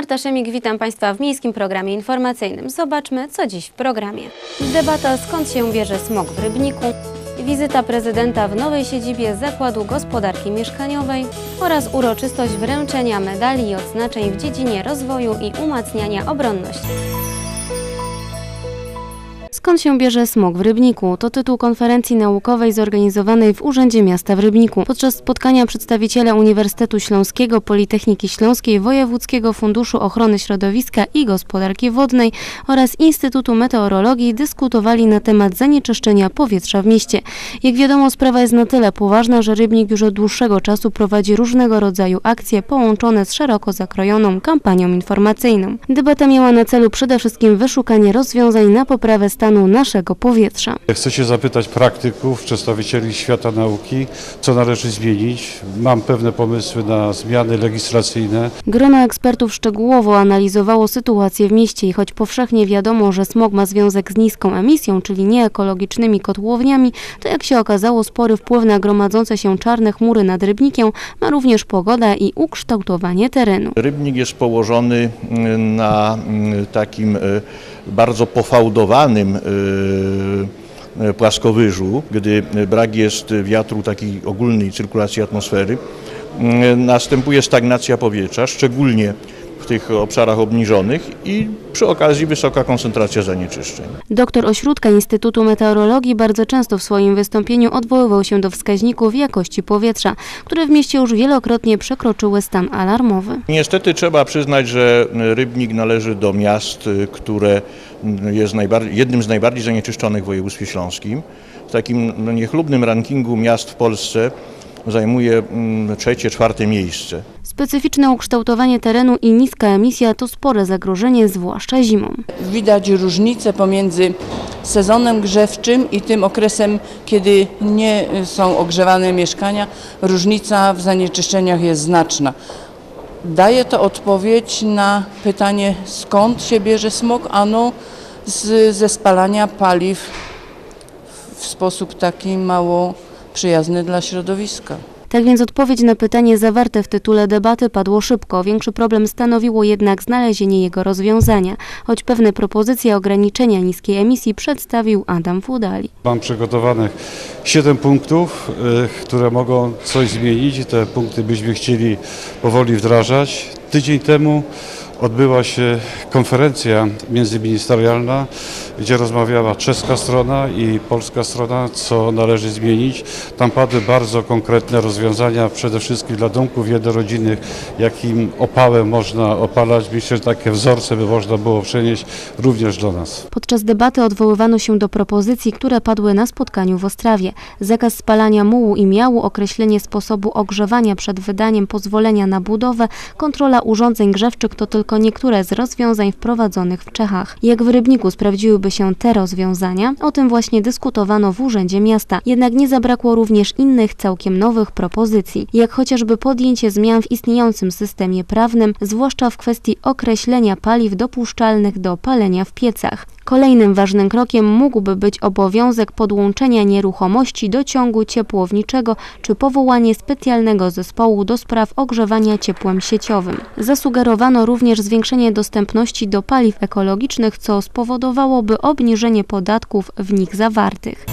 Marta Szemik, witam Państwa w Miejskim Programie Informacyjnym. Zobaczmy, co dziś w programie. Debata skąd się bierze smog w Rybniku, wizyta prezydenta w nowej siedzibie Zakładu Gospodarki Mieszkaniowej oraz uroczystość wręczenia medali i odznaczeń w dziedzinie rozwoju i umacniania obronności. Skąd się bierze smog w Rybniku? To tytuł konferencji naukowej zorganizowanej w Urzędzie Miasta w Rybniku. Podczas spotkania przedstawiciele Uniwersytetu Śląskiego, Politechniki Śląskiej, Wojewódzkiego Funduszu Ochrony Środowiska i Gospodarki Wodnej oraz Instytutu Meteorologii dyskutowali na temat zanieczyszczenia powietrza w mieście. Jak wiadomo, sprawa jest na tyle poważna, że Rybnik już od dłuższego czasu prowadzi różnego rodzaju akcje połączone z szeroko zakrojoną kampanią informacyjną. Debata miała na celu przede wszystkim wyszukanie rozwiązań na poprawę stanu naszego powietrza. Chcę się zapytać praktyków, przedstawicieli świata nauki, co należy zmienić. Mam pewne pomysły na zmiany legislacyjne. Grono ekspertów szczegółowo analizowało sytuację w mieście i choć powszechnie wiadomo, że smog ma związek z niską emisją, czyli nieekologicznymi kotłowniami, to jak się okazało spory wpływ na gromadzące się czarne chmury nad Rybnikiem ma również pogoda i ukształtowanie terenu. Rybnik jest położony mm, na mm, takim e, bardzo pofałdowanym e, e, płaskowyżu, gdy brak jest wiatru takiej ogólnej cyrkulacji atmosfery, mm, następuje stagnacja powietrza, szczególnie tych obszarach obniżonych i przy okazji wysoka koncentracja zanieczyszczeń. Doktor Ośródka Instytutu Meteorologii bardzo często w swoim wystąpieniu odwoływał się do wskaźników jakości powietrza, które w mieście już wielokrotnie przekroczyły stan alarmowy. Niestety trzeba przyznać, że Rybnik należy do miast, które jest jednym z najbardziej zanieczyszczonych w województwie śląskim. W takim no, niechlubnym rankingu miast w Polsce zajmuje mm, trzecie, czwarte miejsce. Specyficzne ukształtowanie terenu i niska emisja to spore zagrożenie, zwłaszcza zimą. Widać różnicę pomiędzy sezonem grzewczym i tym okresem, kiedy nie są ogrzewane mieszkania. Różnica w zanieczyszczeniach jest znaczna. Daje to odpowiedź na pytanie, skąd się bierze smog? Ano z, ze spalania paliw w sposób taki mało przyjazny dla środowiska. Tak więc odpowiedź na pytanie zawarte w tytule debaty padło szybko. Większy problem stanowiło jednak znalezienie jego rozwiązania, choć pewne propozycje ograniczenia niskiej emisji przedstawił Adam Fudali. Mam przygotowanych 7 punktów, y, które mogą coś zmienić. Te punkty byśmy chcieli powoli wdrażać. Tydzień temu odbyła się konferencja międzyministerialna, gdzie rozmawiała czeska strona i polska strona, co należy zmienić. Tam padły bardzo konkretne rozwiązania, przede wszystkim dla domków jednorodzinnych, jakim opałem można opalać. Myślę, że takie wzorce by można było przenieść również do nas. Podczas debaty odwoływano się do propozycji, które padły na spotkaniu w Ostrawie. Zakaz spalania mułu i miału, określenie sposobu ogrzewania przed wydaniem pozwolenia na budowę, kontrola urządzeń grzewczych to tylko niektóre z rozwiązań wprowadzonych w Czechach. Jak w Rybniku sprawdziłyby się te rozwiązania? O tym właśnie dyskutowano w Urzędzie Miasta. Jednak nie zabrakło również innych całkiem nowych propozycji, jak chociażby podjęcie zmian w istniejącym systemie prawnym, zwłaszcza w kwestii określenia paliw dopuszczalnych do palenia w piecach. Kolejnym ważnym krokiem mógłby być obowiązek podłączenia nieruchomości do ciągu ciepłowniczego czy powołanie specjalnego zespołu do spraw ogrzewania ciepłem sieciowym. Zasugerowano również zwiększenie dostępności do paliw ekologicznych, co spowodowałoby obniżenie podatków w nich zawartych.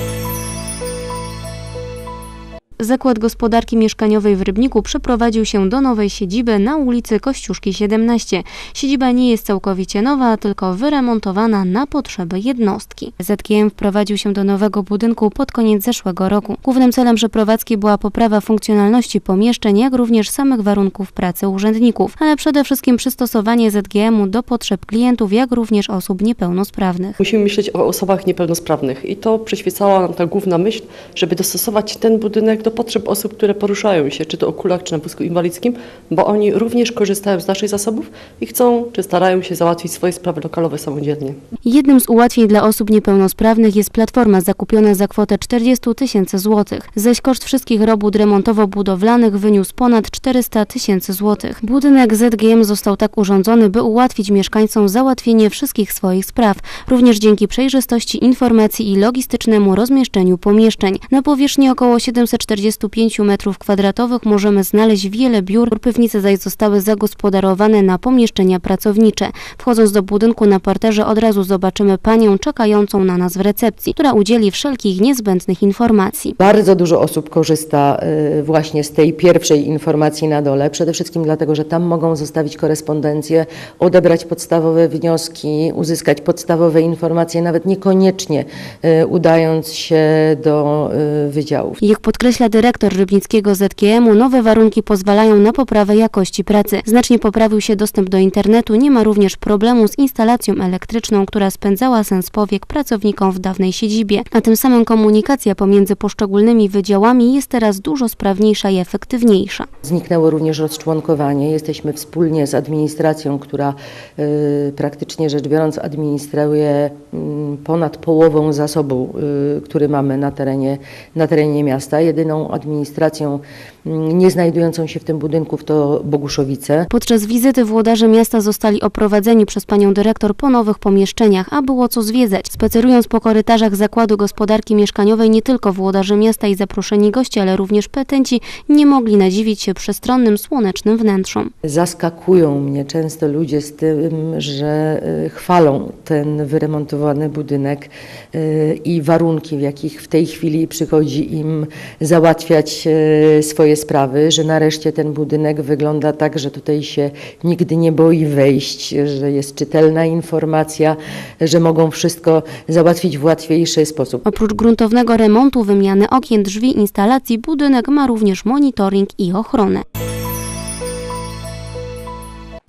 Zakład Gospodarki Mieszkaniowej w Rybniku przeprowadził się do nowej siedziby na ulicy Kościuszki 17. Siedziba nie jest całkowicie nowa, tylko wyremontowana na potrzeby jednostki. ZGM wprowadził się do nowego budynku pod koniec zeszłego roku. Głównym celem przeprowadzki była poprawa funkcjonalności pomieszczeń, jak również samych warunków pracy urzędników, ale przede wszystkim przystosowanie ZGM-u do potrzeb klientów, jak również osób niepełnosprawnych. Musimy myśleć o osobach niepełnosprawnych i to przyświecała nam ta główna myśl, żeby dostosować ten budynek do potrzeb osób, które poruszają się, czy to o kulach, czy na wózku inwalidzkim, bo oni również korzystają z naszych zasobów i chcą, czy starają się załatwić swoje sprawy lokalowe samodzielnie. Jednym z ułatwień dla osób niepełnosprawnych jest platforma zakupiona za kwotę 40 tysięcy złotych, zaś koszt wszystkich robót remontowo-budowlanych wyniósł ponad 400 tysięcy złotych. Budynek ZGM został tak urządzony, by ułatwić mieszkańcom załatwienie wszystkich swoich spraw, również dzięki przejrzystości informacji i logistycznemu rozmieszczeniu pomieszczeń. Na powierzchni około 740 45 m2 możemy znaleźć wiele biur, piwnice zaś zostały zagospodarowane na pomieszczenia pracownicze. Wchodząc do budynku na parterze od razu zobaczymy panią czekającą na nas w recepcji, która udzieli wszelkich niezbędnych informacji. Bardzo dużo osób korzysta y, właśnie z tej pierwszej informacji na dole, przede wszystkim dlatego, że tam mogą zostawić korespondencję, odebrać podstawowe wnioski, uzyskać podstawowe informacje, nawet niekoniecznie y, udając się do y, wydziałów. Jak podkreśla dyrektor Rybnickiego ZGM-u, nowe warunki pozwalają na poprawę jakości pracy. Znacznie poprawił się dostęp do internetu, nie ma również problemu z instalacją elektryczną, która spędzała sens powiek pracownikom w dawnej siedzibie. A tym samym komunikacja pomiędzy poszczególnymi wydziałami jest teraz dużo sprawniejsza i efektywniejsza. Zniknęło również rozczłonkowanie. Jesteśmy wspólnie z administracją, która y, praktycznie rzecz biorąc administruje mm, ponad połową zasobu, y, który mamy na terenie, na terenie miasta. Jedyną administracją mm, nie znajdującą się w tym budynku to Boguszowice. Podczas wizyty włodarze miasta zostali oprowadzeni przez panią dyrektor po nowych pomieszczeniach, a było co zwiedzać. Spacerując po korytarzach Zakładu Gospodarki Mieszkaniowej nie tylko włodarze miasta i zaproszeni goście, ale również petenci nie mogli nadziwić się przestronnym, słonecznym wnętrzom. Zaskakują mnie często ludzie z tym, że y, chwalą ten wyremontowany budynek y, i warunki, w jakich w tej chwili przychodzi im załatwiać y, swoje sprawy, że nareszcie ten budynek wygląda tak, że tutaj się nigdy nie boi wejść, że jest czytelna informacja, że mogą wszystko załatwić w łatwiejszy sposób. Oprócz gruntownego remontu, wymiany okien, drzwi, instalacji, budynek ma również monitoring i ochronę.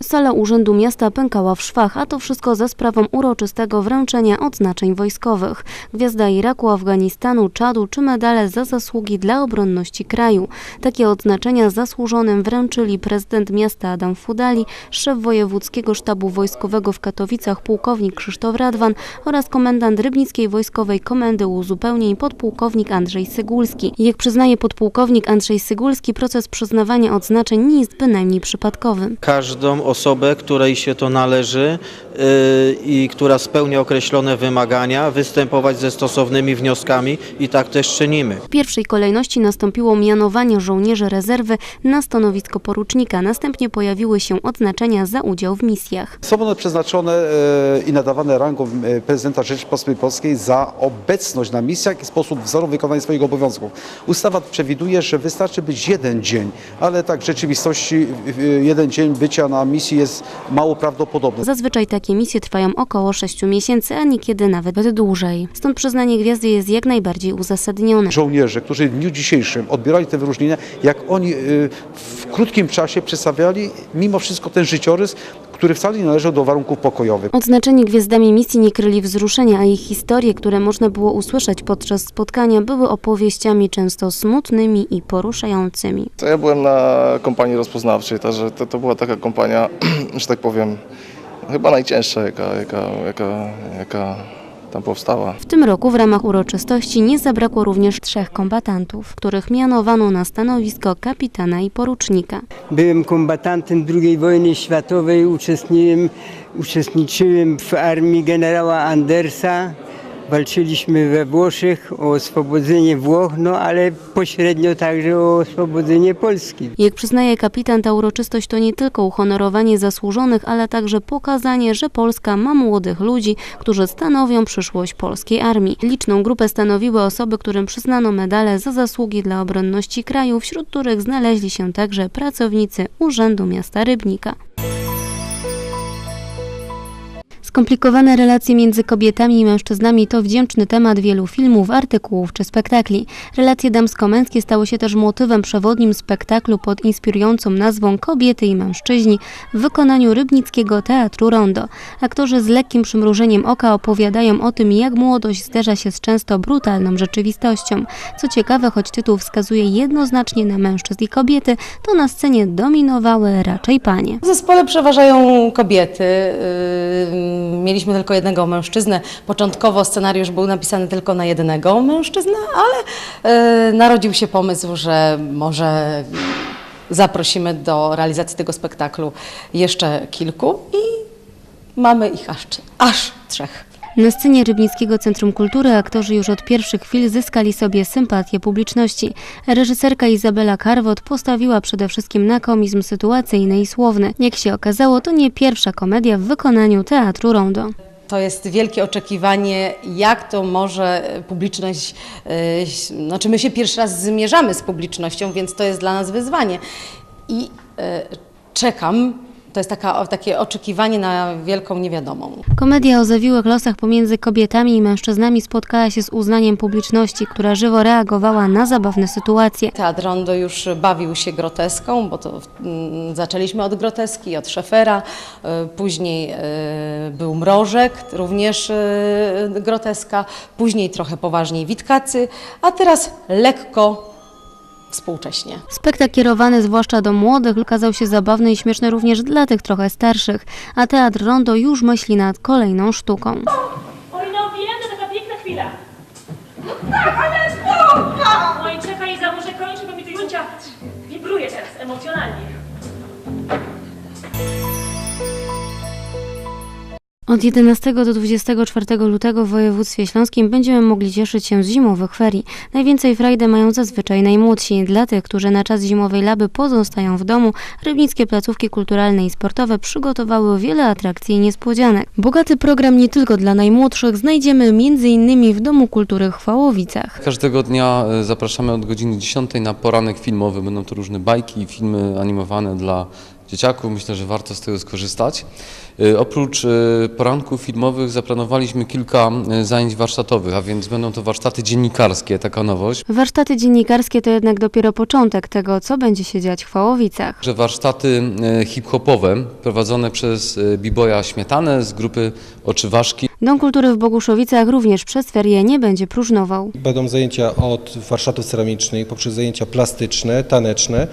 Sala Urzędu Miasta pękała w szwach, a to wszystko za sprawą uroczystego wręczenia odznaczeń wojskowych. Gwiazda Iraku, Afganistanu, Czadu czy medale za zasługi dla obronności kraju. Takie odznaczenia zasłużonym wręczyli prezydent miasta Adam Fudali, szef wojewódzkiego sztabu wojskowego w Katowicach pułkownik Krzysztof Radwan oraz komendant Rybnickiej Wojskowej Komendy Uzupełnień podpułkownik Andrzej Sygulski. Jak przyznaje podpułkownik Andrzej Sygulski, proces przyznawania odznaczeń nie jest bynajmniej przypadkowy. każdą osobę, której się to należy i która spełnia określone wymagania, występować ze stosownymi wnioskami i tak też czynimy. W pierwszej kolejności nastąpiło mianowanie żołnierzy rezerwy na stanowisko porucznika. Następnie pojawiły się odznaczenia za udział w misjach. Są one przeznaczone e, i nadawane rangą e, prezydenta Rzeczypospolitej Polskiej za obecność na misjach i sposób wzorowy wykonania swoich obowiązków. Ustawa przewiduje, że wystarczy być jeden dzień, ale tak w rzeczywistości jeden dzień bycia na misji jest mało prawdopodobny. Zazwyczaj takie misje trwają około 6 miesięcy, a niekiedy nawet dłużej. Stąd przyznanie gwiazdy jest jak najbardziej uzasadnione. Żołnierze, którzy w dniu dzisiejszym odbierali te wyróżnienia, jak oni e, w krótkim czasie przedstawiali mimo wszystko ten życiorys, który wcale nie należał do warunków pokojowych. Odznaczeni gwiazdami misji nie kryli wzruszenia, a ich historie, które można było usłyszeć podczas spotkania, były opowieściami często smutnymi i poruszającymi. To ja byłem na kompanii rozpoznawczej, także to, to była taka kompania, że tak powiem, chyba najcięższa, jaka, jaka, jaka, jaka tam powstała. W tym roku w ramach uroczystości nie zabrakło również trzech kombatantów, których mianowano na stanowisko kapitana i porucznika. Byłem kombatantem II wojny światowej, uczestniczyłem, uczestniczyłem w armii generała Andersa. Walczyliśmy we Włoszech o oswobodzenie Włoch, no ale pośrednio także o oswobodzenie Polski. Jak przyznaje kapitan, ta uroczystość to nie tylko uhonorowanie zasłużonych, ale także pokazanie, że Polska ma młodych ludzi, którzy stanowią przyszłość polskiej armii. Liczną grupę stanowiły osoby, którym przyznano medale za zasługi dla obronności kraju, wśród których znaleźli się także pracownicy Urzędu Miasta Rybnika. Skomplikowane relacje między kobietami i mężczyznami to wdzięczny temat wielu filmów, artykułów czy spektakli. Relacje damsko-męskie stały się też motywem przewodnim spektaklu pod inspirującą nazwą Kobiety i mężczyźni w wykonaniu Rybnickiego Teatru Rondo. Aktorzy z lekkim przymrużeniem oka opowiadają o tym, jak młodość zderza się z często brutalną rzeczywistością. Co ciekawe, choć tytuł wskazuje jednoznacznie na mężczyzn i kobiety, to na scenie dominowały raczej panie. W zespole przeważają kobiety. Yy, Mieliśmy tylko jednego mężczyznę. Początkowo scenariusz był napisany tylko na jednego mężczyznę, ale yy, narodził się pomysł, że może zaprosimy do realizacji tego spektaklu jeszcze kilku i mamy ich aż, aż trzech. Na scenie Rybnickiego Centrum Kultury aktorzy już od pierwszych chwil zyskali sobie sympatię publiczności. Reżyserka Izabela Karwot postawiła przede wszystkim na komizm sytuacyjny i słowny. Jak się okazało, to nie pierwsza komedia w wykonaniu Teatru Rondo. To jest wielkie oczekiwanie, jak to może publiczność, e, znaczy my się pierwszy raz zmierzamy z publicznością, więc to jest dla nas wyzwanie. I e, czekam, to jest taka, takie oczekiwanie na wielką niewiadomą. Komedia o zawiłych losach pomiędzy kobietami i mężczyznami spotkała się z uznaniem publiczności, która żywo reagowała na zabawne sytuacje. Teatr Rondo już bawił się groteską, bo to mm, zaczęliśmy od groteski, od Szefera, y, później y, był Mrożek, również y, groteska, później trochę poważniej Witkacy, a teraz lekko współcześnie. Spektakl kierowany zwłaszcza do młodych okazał się zabawny i śmieszny również dla tych trochę starszych, a Teatr Rondo już myśli nad kolejną sztuką. Oj, no wiem, to taka piękna chwila. No tak, ale spoko! Oj, czekaj, za muszę kończyć, bo mi tu Juncia wibruje teraz emocjonalnie. Od 11 do 24 lutego w województwie śląskim będziemy mogli cieszyć się z zimowych ferii. Najwięcej frajdy mają zazwyczaj najmłodsi. Dla tych, którzy na czas zimowej laby pozostają w domu, rybnickie placówki kulturalne i sportowe przygotowały wiele atrakcji i niespodzianek. Bogaty program nie tylko dla najmłodszych znajdziemy m.in. w Domu Kultury w Chwałowicach. Każdego dnia e, zapraszamy od godziny 10 na poranek filmowy. Będą to różne bajki i filmy animowane dla dzieciaków. Myślę, że warto z tego skorzystać. E, Oprócz e, poranków filmowych zaplanowaliśmy kilka e, zajęć warsztatowych, a więc będą to warsztaty dziennikarskie, taka nowość. Warsztaty dziennikarskie to jednak dopiero początek tego, co będzie się dziać w Chwałowicach. Że warsztaty hip-hopowe prowadzone przez Biboja Śmietanę z grupy Oczywaszki. Dom Kultury w Boguszowicach również przez ferie nie będzie próżnował. Będą zajęcia od warsztatów ceramicznych poprzez zajęcia plastyczne, taneczne.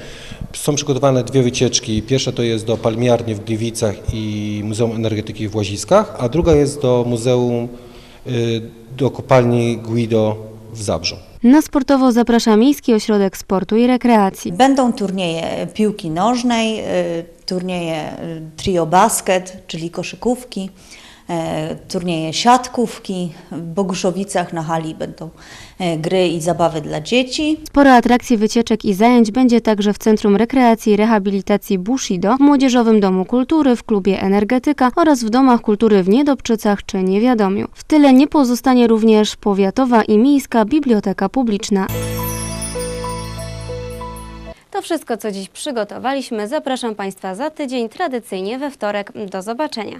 Są przygotowane dwie wycieczki. Pierwsza to jest do Palmiarni w Gliwicach i Muzeum Energetyki w Łaziskach, a druga jest do Muzeum, y, do kopalni Guido w Zabrzu. Na sportowo zaprasza Miejski Ośrodek Sportu i Rekreacji. Będą turnieje piłki nożnej, y, turnieje y, trio basket, czyli koszykówki, turnieje siatkówki. W Boguszowicach na hali będą e, gry i zabawy dla dzieci. Sporo atrakcji, wycieczek i zajęć będzie także w Centrum Rekreacji i Rehabilitacji Bushido, w Młodzieżowym Domu Kultury, w Klubie Energetyka oraz w Domach Kultury w Niedobczycach czy Niewiadomiu. W tyle nie pozostanie również Powiatowa i Miejska Biblioteka Publiczna. To wszystko, co dziś przygotowaliśmy. Zapraszam Państwa za tydzień, tradycyjnie we wtorek. Do zobaczenia.